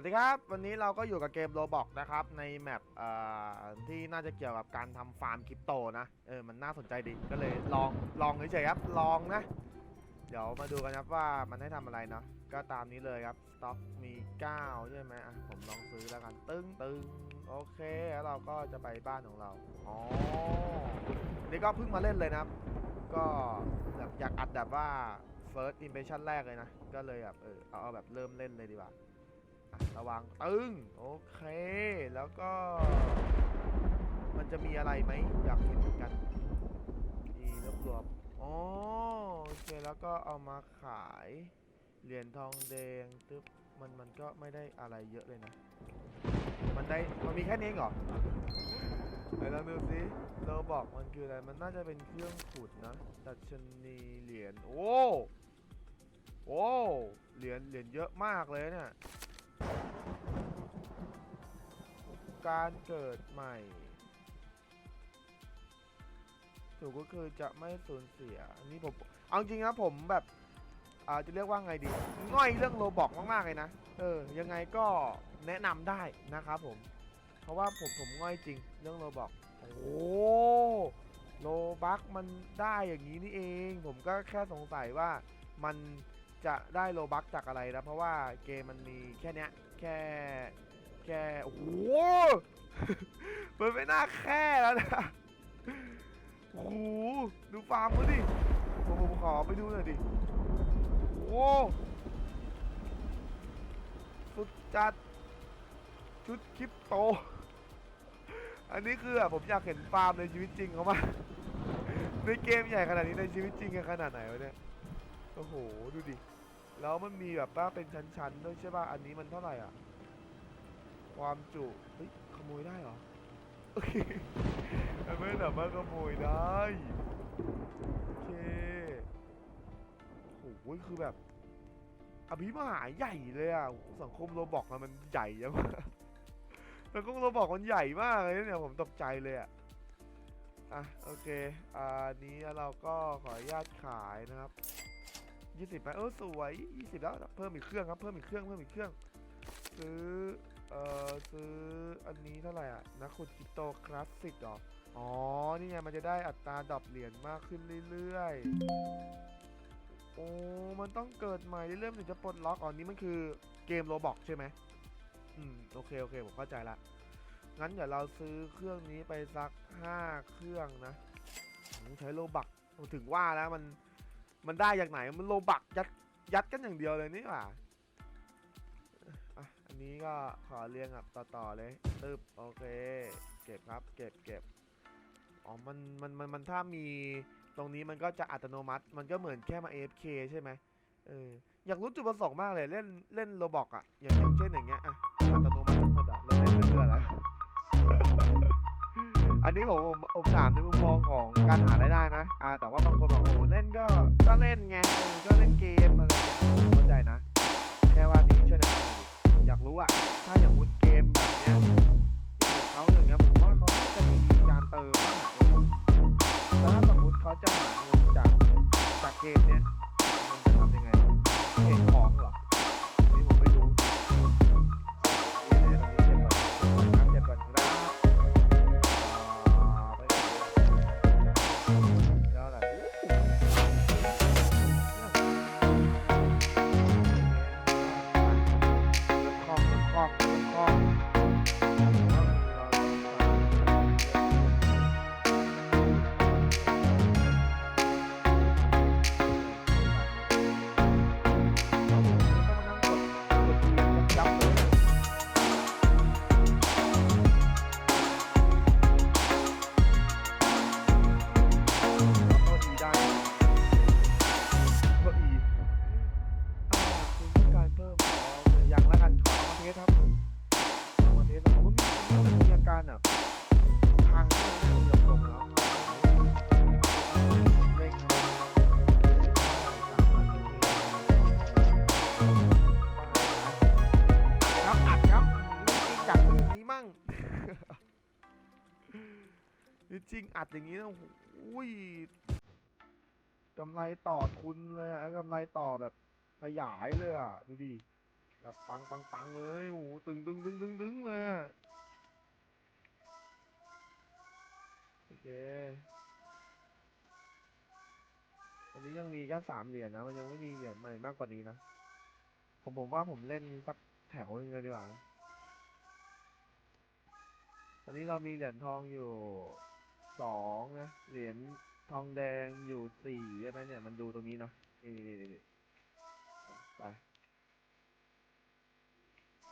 วัสดีครับ วันนี้เราก็อยู่กับเกมโรบอกนะครับ ในแมปที่น่าจะเกี่ยวกับการทำฟาร์มคริปโตนะ เออ มันน่าสนใจดี ก็เลยลอง ลองเฉยๆครับ ลองนะ เดี๋ยวมาดูกันครับว่ามันให้ทำอะไรเนาะ ก็ตามนี้เลยครับ สต็อกมี 9 ใช่ไหมอะ ผมลองซื้อแล้วกัน ตึ้งตึงโอเค แล้วเราก็จะไปบ้านของเรา อ๋อ นี่ก็เพิ่งมาเล่นเลยนะครับ ก็แบบอยากอัดแบบว่า first impression แรกเลยนะ ก็เลยแบบเออ เอาแบบเริ่มเล่นเลยดีกว่า ระวังตึงโอเค แล้วก็ มันจะมีอะไรไหมอยากเห็นเหมือนกันอีรวบรวมอ๋อโอเคแล้วก็เอามาขาย เหรียญทองแดงตึ๊บมันมันก็ไม่ได้อะไรเยอะเลยนะ มันได้มันมีแค่นี้เหรอไหนลองดูสิเราบอกมันคืออะไร มันน่าจะเป็นเครื่องขุดนะดัชนีเหรียญ โอ้ โอ้ เหรียญ เหรียญเยอะมากเลยเนี่ย การเกิดใหม่ถูกก็คือจะไม่สูญเสีย อันนี้ผม เอาจริงนะผมแบบอาจะเรียกว่าไงดี ง่อยเรื่องโลบอกมากๆเลยนะ เออ ยังไงก็แนะนำได้นะครับผม เพราะว่าผมผมง่อยจริง เรื่องโลบอก โอ้โหโลบักมันได้อย่างนี้นี่เอง ผมก็แค่สงสัยว่ามัน จะได้โลบักจากอะไรนะ เพราะว่าเกมมันมีแค่เนี้ย แค่แค่โอ้โหมันไม่น่าแค่แล้วนะโอ้โหดูฟาร์มเขาดิผมผมขอไปดูหน่อยดิโอ้สุดจัดชุดคริปโต อันนี้คือแบบผมอยากเห็นฟาร์มในชีวิตจริงเขามาในเกมใหญ่ขนาดนี้ในชีวิตจริงกันขนาดไหนวะเนี่ย โอ้โห ดูดิ แล้วมันมีแบบว่าเป็นชั้นๆด้วยใช่ป่ะ อันนี้มันเท่าไหร่อะ ความจุ เฮ้ย ขโมยได้เหรอโอเคมันไม่สามารถขโมยได้ โอเคโอ้โหคือแบบอภิมหาใหญ่เลยอะ สังคมโรบอกมันใหญ่ยังสังคมโรบอกมันใหญ่มากเลยเนี่ยผมตกใจเลยอะ อะโอเคอ่านี้เราก็ขออนุญาตขายนะครับ 20ไปเออสวย20แล้วเพิ่มอีกเครื่องครับเพิ่มอีกเครื่องเพิ่มอีกเครื่องซื้อเอ่อซื้ออันนี้เท่าไหร่อะนักขุดคริปโตคลาสสิกเหรออ๋อนี่ไงมันจะได้อัตราดอปเหรียญมากขึ้นเรื่อยๆโอ้มันต้องเกิดใหม่เรื่อยๆถึงจะปลดล็อกอ๋อนี่มันคือเกมโรบอกใช่ไหมอืมโอเคโอเคผมเข้าใจละงั้นเดี๋ยวเราซื้อเครื่องนี้ไปสัก 5 เครื่องนะผมใช้โลบักถึงว่าแล้วมัน มันได้จากไหนมันโลบักยัดยัดกันอย่างเดียวเลยนี่หว่าอะอันนี้ก็ขอเรียงแบบต่อๆเลยตึบโอเค เก็บครับ เก็บเก็บอ๋อมันมันมันมันถ้ามีตรงนี้มันก็จะอัตโนมัติ มันก็เหมือนแค่มา AFK ใช่ไหมเอออยากรู้จุดประสงค์มากเลยเล่นเล่นโรบอกอะอย่างอย่างเช่นอย่างเงี้ยอะอัตโนมัติหมดอะเราเล่นเพื่ออะไร อันนี้ผมผมผมถามในมุมมองของการหารายได้นะ อ่า แต่ว่าบางคนบอกโอ้โหเล่นก็ก็เล่นไงเออก็เล่นเกมอะไรอย่างเงี้ยผมเข้าใจนะ แค่ว่านี้ช่วยนะนำหน่อยดิอยากรู้อะถ้าอย่างมุดเกมแบบเนี้ยเขาอย่างเงี้ยผมว่าเขาน่าจะมีการเติมบ้างอะแล้วถ้าสมมติเขาจะหาเงินจากจากเกมเนี้ยมันจะทำยังไงเห็นของเหรอ อัดอย่างนี้นะอุ้ยกำไรต่อทุนเลยอะกำไรต่อแบบขยายเลยอะดูดิแบบปังปังปังเลยโอ้โหตึงตึงตึงตึงตึงเลยอะโอเควันนี้ยังมีแค่สามเหรียญนะ มันยังไม่มีเหรียญใหม่มากกว่านี้นะ ผมผมว่าผมเล่นสักแถวนึงเลยดีกว่าตอนนี้เรามีเหรียญทองอยู่ สองนะเหรียญทองแดงอยู่สี่ใช่ไหมเนี่ยมันดูตรงนี้เนาะนี่นี่นี่ไป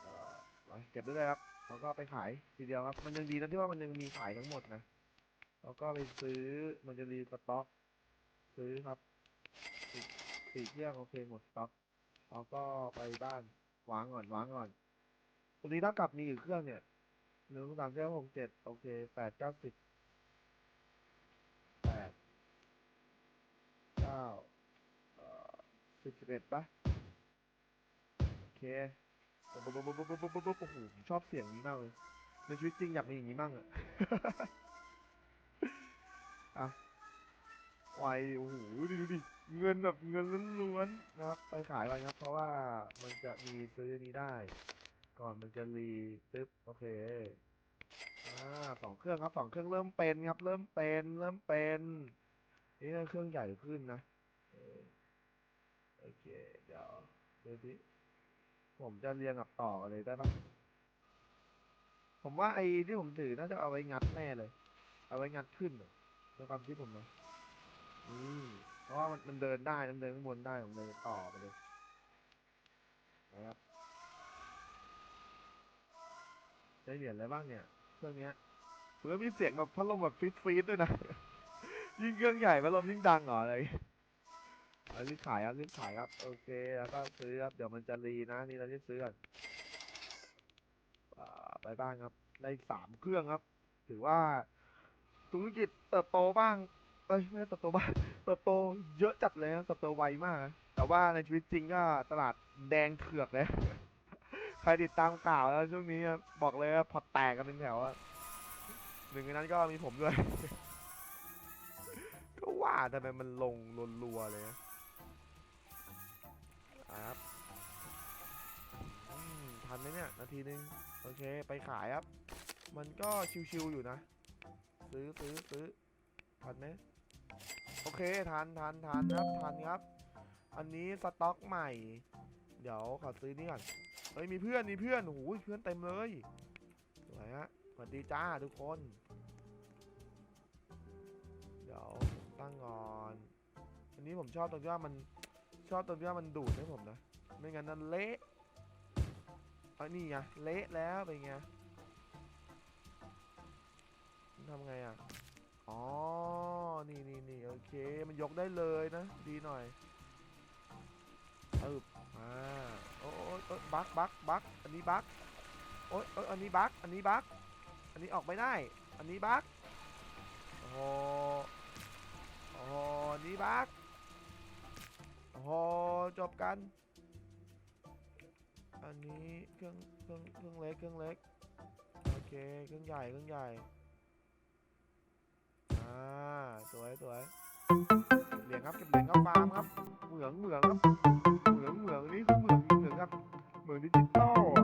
เอ่อไปเก็บด้เลยครับแล้วก็ไปขายทีเดียวครับ มันยังดีนะที่ว่ามันยังมีขายทั้งหมดนะแล้วก็ไปซื้อมันจะรีสต็อก ซื้อครับสี่สี่เครื่องโอเคหมดสต็อกแล้วก็ไปบ้านวางก่อนวางก่อนตรงนี้ถ้ากลับมีอีกเครื่องเนี่ยหนึ่งสามสี่ห้าหกเจ็ดโอเคแปดเก้าสิบ ก้าสิบสิบเอ็ดปะโอเคปุ๊บปุ๊บปุ๊บปุ๊บปุ๊บปุ๊บปุ๊บโอ้โหผมชอบเสียงนี้มากเลย ในชีวิตจริงอยากมีอย่างนี้มั่งอะอะไวโอ้โหดูดิดิ เงินแบบเงินล้วนๆนะครับ ไปขายก่อนครับ เพราะว่ามันจะมีซื้อนี้ได้ ก่อนมันจะรีปึ๊บโอเคอ่าสองเครื่องครับสองเครื่องเริ่มเป็นครับ เริ่มเป็น เริ่มเป็น นี่เครื่องใหญ่ขึ้นนะโอเค เดี๋ยวดูสิผมจะเรียงกับต่อกันเลยได้ปะผมว่าไอ้ที่ผมถือน่าจะเอาไว้งัดแน่เลย เอาไว้งัดขึ้นอะในความคิดผมนะอืมเพราะว่ามันมันเดินได้มันเดินข้างบนได้ผมเลยต่อไปเลยนะครับได้เหรียญอะไรบ้างเนี่ยเครื่องเนี้ยเพื่อมีเสียงแบบพัดลมแบบฟีดฟีดด้วยนะ ยิ่งเครื่องใหญ่พัดลมยิ่งดังเหรออะไรเอารีบขายครับรีบขายครับ โอเคแล้วก็ซื้อครับเดี๋ยวมันจะรีนะนี่เราที่ซื้อก่อนไปบ้านครับได้สามเครื่องครับ ถือว่าธุรกิจเติบโตบ้างเอ้ยไม่เติบโตบ้างเติบโตเยอะจัดเลยนะเติบโตไวมากนะแต่ว่าในชีวิตจริงก็ตลาดแดงเถือกเลยใครติดตามข่าวแล้วช่วงนี้บอกเลยว่าพอแตกกันเป็นแถวอะหนึ่งในนั้นก็มีผมด้วย ก็ว่าทำไมมันลงรัวๆเลยครับทันไหมเนี่ย นาทีนึง โอเค ไปขายครับ มันก็ชิวๆอยู่นะ ซื้อซื้อซื้อทันไหมโอเค ทันทันทันครับทันครับ อันนี้สต็อกใหม่ เดี๋ยวขอซื้อนี่ก่อนเฮ้ยมีเพื่อนมีเพื่อนโอ้โหเพื่อนเต็มเลยสวยฮะสวัสดีจ้าทุกคน ตั้งอนอันนี้ผมชอบตรงที่ว่ามันชอบตรงที่ว่ามันดูดให้ผมนะ ไม่งั้นนั่นเละเอันนี้ไงเละแล้วเป็นไงทำไงอะ อ๋อ นี่นี่นี่โอเค มันยกได้เลยนะ ดีหน่อยอึบอ่าโอ้ยโอ้ยบักบักบักอันนี้บักโอ้ยโอ้ยอันนี้บักอันนี้บักอันนี้ออกไม่ได้ อันนี้บักโอ้ โอ้โหอันนี้บักโอ้จบกัน อันนี้เครื่องเครื่องเครื่องเล็กเครื่องเล็ก โอเคเครื่องใหญ่เครื่องใหญ่ อ่าสวยสวยเก็บเหรียญครับเก็บเหรียญครับฟาร์มครับ เหมืองเหมืองครับ เหมืองเหมืองนี่คือเหมืองเหมืองครับ เหมืองดิจิตอล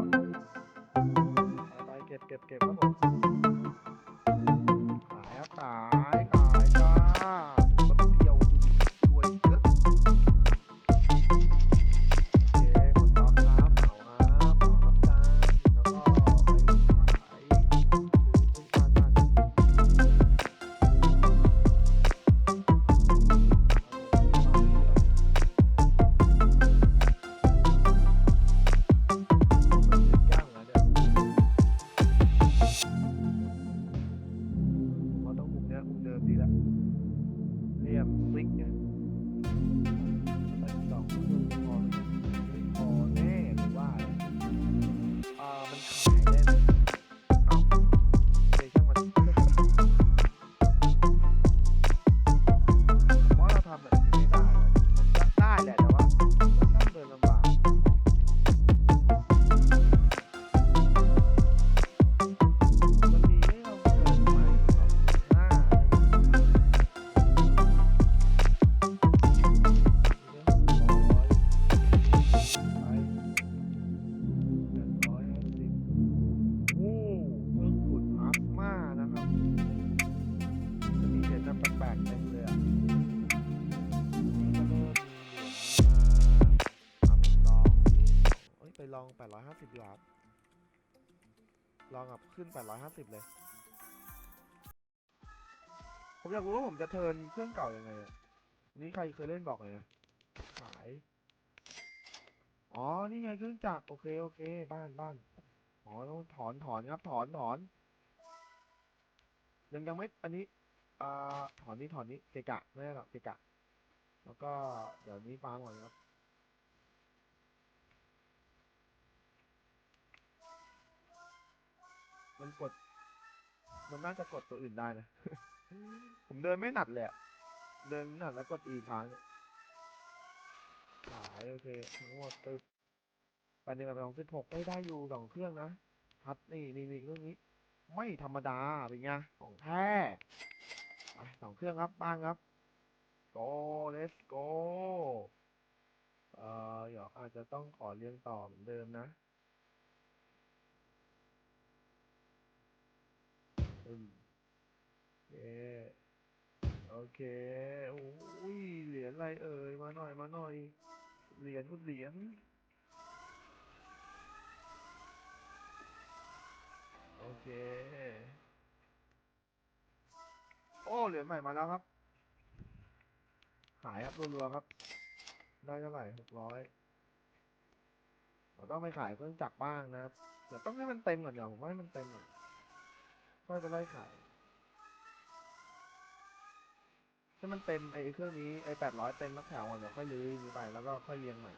850ดีกว่าครับลองกับขึ้น 850 เลย ผมอยากรู้ว่าผมจะเทินเครื่องเก่ายังไงอะนี่ใครเคยเล่นบอกเลยนะขาย อ๋อ นี่ไงเครื่องจักรโอเค โอเค บ้านบ้านอ๋อต้องถอนถอนครับ ถอนถอน ยังยังไม่ อันนี้อ่าถอนนี้ถอนนี้เกะกะไม่ได้หรอกเกะกะ แล้วก็เดี๋ยวนี้ฟาร์มก่อนครับ มันกด มันน่าจะกดตัวอื่นได้นะ ผมเดินไม่หนัดเลยอะเดินหนัดแล้วกดอีกครั้งขายโอเคทั้งหมดตึกไปในแบบสองสิบหกได้ได้อยู่สองเครื่องนะพัดนี่นี่นี่เครื่องนี้ ไม่ธรรมดาเป็นไงของแท้สองเครื่องครับบ้างครับ go let's go เอ่อเดี๋ยวอาจจะต้องขอเรียงต่อเหมือนเดิมนะ อืมโอเคโอเคโอ้ยเหรียญอะไรเอ่ยมาหน่อยมาหน่อยเหรียญคุณเหรียญโอเค โอ้เหรียญใหม่มาแล้วครับ หายครับรัวๆครับ ได้เท่าไหร่หกร้อยเราต้องไปขายเครื่องจักรบ้างนะครับเดี๋ยวต้องให้มันเต็มก่อนเดี๋ยวผมว่าให้มันเต็มก่อน ค่อยไปไล่ขายให้มันเต็มไอ้เครื่องนี้ไอ้แปดร้อยเต็มนักแถวก่อนเดี๋ยวค่อยลื้อนี้ไปแล้วก็ค่อยเรียงใหม่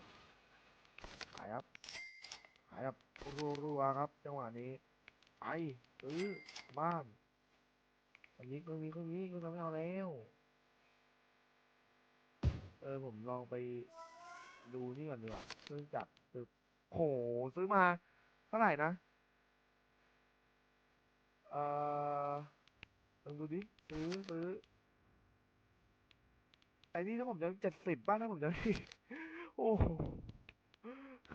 ขายครับขายแบบรัวๆครับ จังหวะนี้ไปซื้อบ้านอันนี้เครื่องนี้เครื่องนี้เครื่องนั้ไม่เอาแล้ว เออผมลองไปดูนี่ก่อนดีกว่าเครื่องจักรโหซื้อมาเท่าไหร่นะ เอ่อลองดูดิซื้อซื้อไอ้นี่ถ้าผมจะเจ็ดสิบบ้านถ้าผมจะโอ้โห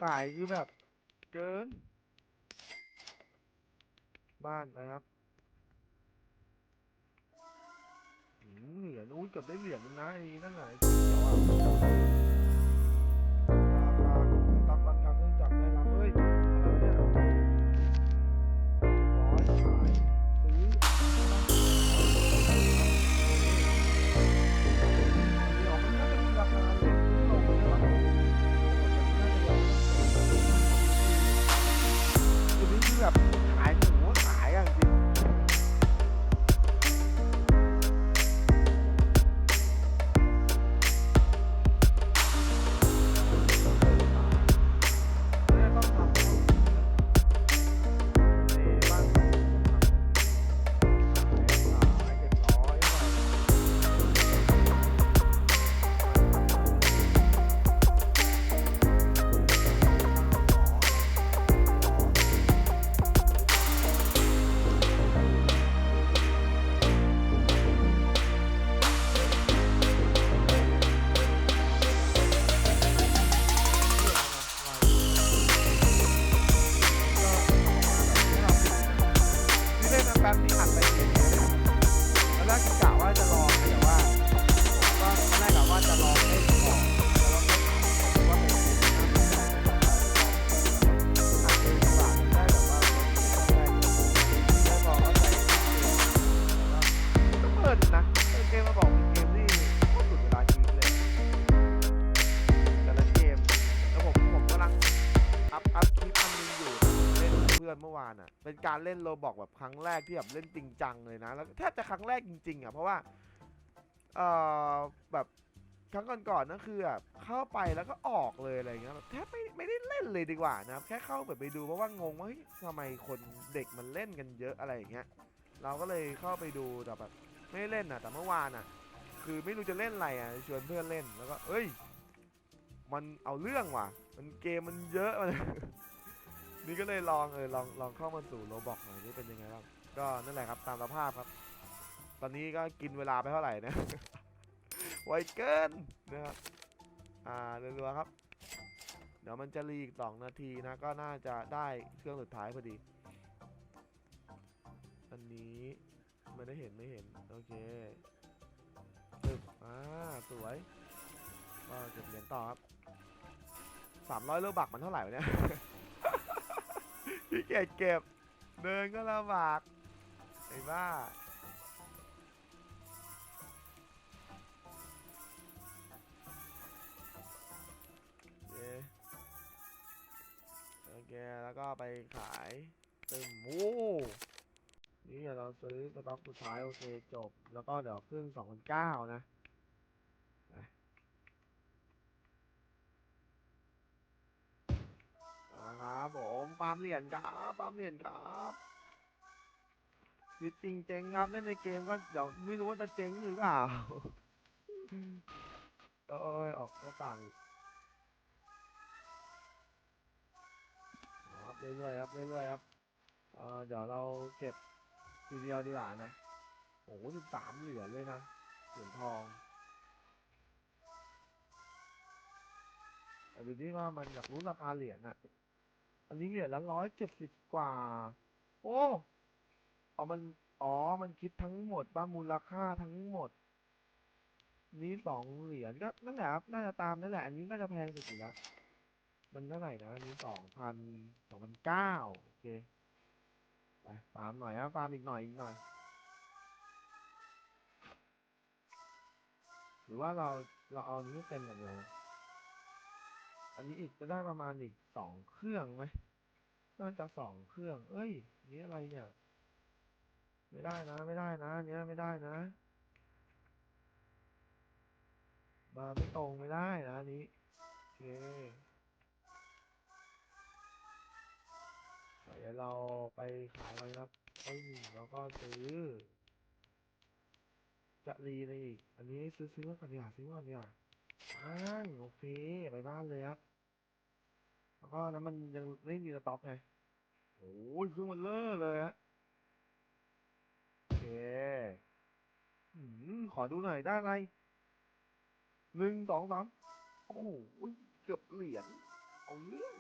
ขายคือแบบ เกิน บ้านนะครับอืมเหรียญอุ้ยเกือบได้เหรียญนะไอ้นั่นไห เป็นการเล่นโรบอกแบบครั้งแรกที่แบบเล่นจริงจังเลยนะ แล้วแทบจะครั้งแรกจริงๆอะ เพราะว่า เอ่อ แบบครั้งก่อนๆนั่นคือแบบเข้าไปแล้วก็ออกเลยอะไรเงี้ยแบบแทบไม่ไม่ได้เล่นเลยดีกว่านะครับ แค่เข้าแบบไปดูเพราะว่างงว่าเฮ้ยทำไมคนเด็กมันเล่นกันเยอะอะไรอย่างเงี้ย เราก็เลยเข้าไปดูแต่แบบไม่เล่นอะ แต่เมื่อวานอะ คือไม่รู้จะเล่นอะไรอะชวนเพื่อนเล่นแล้วก็ เอ้ย มันเอาเรื่องว่ะ มันเกมมันเยอะมัน นี่ก็เลยลองเออลองลองเข้ามาสู่โรบอกหน่อยนี่เป็นยังไงบ้างก็นั่นแหละครับตามสภาพครับ ตอนนี้ก็กินเวลาไปเท่าไหร่นะไวเกินนะครับอ่าเรัวๆครับ เดี๋ยวมันจะรีอีกสองนาทีนะ ก็น่าจะได้เครื่องสุดท้ายพอดี อันนี้ไม่ได้เห็นไม่เห็น โอเคตึบอ่าสวยก็เก็บเหรียญต่อครับสามร้อยโลบักมันเท่าไหร่เนี่ย พี่เกียจเก็บ เดินก็ลำบากไอ้บ้า โอเคโอเค แล้วก็ไปขายตึมโอ้นี่เดี๋ยวเราซื้อสต็อกสุดท้ายโอเคจบ แล้วก็เดี๋ยวขึ้นสองพันเก้านะ ปาล์มเหรียญครับปาล์มเหรียญครับชีวิตจริงเจ๊งครับเล่นในเกมก็เดี๋ยวไม่รู้ว่าจะเจ๊งหรือเปล่าเอ้ยออกหน้าต่างครับเรื่อยๆครับเรื่อยๆครับเออเดี๋ยวเราเก็บทีเดียวดีกว่านะโอ้โหสิบสามเหรียญเลยนะเหรียญทองแต่ดูที่ว่ามันอยากรู้ราคาเหรียญน่ะ อันนี้เหรียญละร้อยเจ็ดสิบกว่า โอ้อ๋อมัน อ๋อ มันคิดทั้งหมดป้ามูลค่าทั้งหมด นี้สองเหรียญก็นั่นแหละครับ น่าจะตามนั่นแหละ อันนี้น่าจะแพงสุดอยู่แล้ว มันเท่าไหร่นะอันนี้สองพันสองพันเก้าโอเค ไปฟาร์มหน่อยครับฟาร์มอีกหน่อยอีกหน่อย หรือว่าเราเราเอาอันนี้เต็มอย่างเดียว นี้อีกจะได้ประมาณอีกสองเครื่องไหมน่าจะสองเครื่อง เอ้ย นี่อะไรเนี่ย ไม่ได้นะ ไม่ได้นะนเนี้ยไม่ได้นะ มาไม่ตรงไม่ได้นะนี้โอเคเดี๋ยวเราไปขายกันครับปึ้แล้วก็ซื้อ จะรีเลยอีก อันนี้ซื้อซื้อมาก่อนดีกว่าซื้อมาก่อนดีกว่าอ้างโอเค ไปบ้านเลยครับ แล้วก็น้ำมันยังไม่มีสต็อกไงโอ้ยเครื่องมันเลอะเลยฮะโอเคอืมขอดูหน่อยได้อะไรหนึ่งสองสามโอ้โหเกือบเหรียญเอาเรื่อง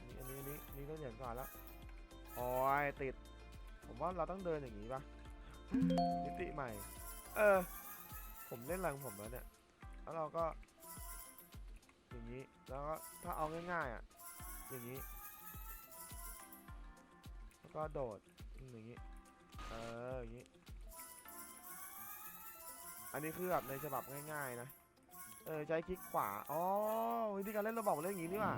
นี่อันนี้อันนี้นี่ก็เหรียญก่อนแล้วโอ้ยติด ผมว่าเราต้องเดินอย่างนี้ปะมิติใหม่ เออ ผมเล่นรของผมแล้วเนี่ย แล้วเราก็ อย่างนี้ แล้วก็ถ้าเอาง่ายๆอะ อย่างนี้ แล้วก็โดด อย่างนี้ เออ อย่างนี้ อันนี้คือแบบในฉบับง่ายๆนะ เออ ใช้คลิกขวา อ๋อวิธีการเล่นระบบเล่นอย่างนี้นี่ว่า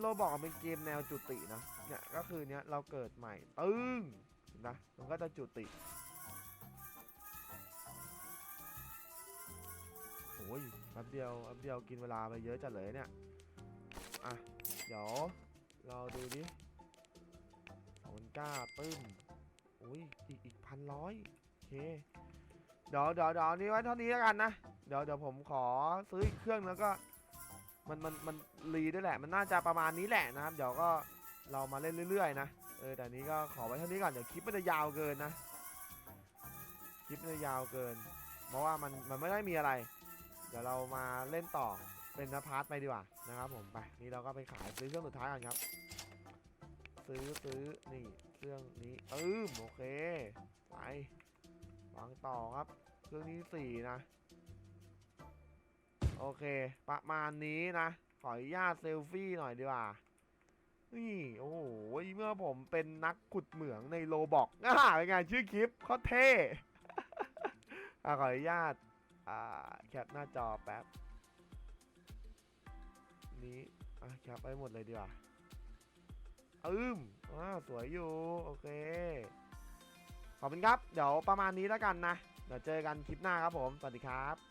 เกมเราบอกเป็นเกมแนวจุตินะเนี่ยก็คือเนี้ยเราเกิดใหม่ตึ้งนะมันก็จะจุติโอ้ยแป๊บเดียวแป๊บเดียวกินเวลาไปเยอะจัดเลยเนี่ยอะเดี๋ยวเราดูดิก้าปึ้มอุ้ยอีกอีกพันร้อยโอเคเดี๋ยวเดี๋ยวเดี๋ยวนี้ไว้เท่านี้แล้วกันนะ เดี๋ยวเดี๋ยวผมขอซื้ออีกเครื่องแล้วก็ มันมันมันรีด้วยแหละ มันน่าจะประมาณนี้แหละนะครับ เดี๋ยวก็เรามาเล่นเรื่อยๆนะ เออแต่นี้ก็ขอไว้เท่านี้ก่อน เดี๋ยวคลิปมันจะยาวเกินนะ คลิปมันจะยาวเกิน เพราะว่ามันมันไม่ได้มีอะไร เดี๋ยวเรามาเล่นต่อเป็นพาร์ทไปดีกว่านะครับผมไป นี่เราก็ไปขายซื้อเครื่องสุดท้ายกันครับ ซื้อซื้อนี่เครื่องนี้อืมโอเค ไปวางต่อครับ เครื่องนี้สี่นะ โอเค ประมาณนี้นะ ขออนุญาตเซลฟี่หน่อยดีกว่า นี่โอ้โหเมื่อผมเป็นนักขุดเหมืองในโลบอกอ่าเป็นไงชื่อคลิปเขาเท่อะขออนุญาตอ่าแคปหน้าจอแป๊บ นี้อะแคปไปหมดเลยดีกว่าอืมอ่าสวยอยู่ โอเค ขอบคุณครับ เดี๋ยวประมาณนี้แล้วกันนะ เดี๋ยวเจอกันคลิปหน้าครับผม สวัสดีครับ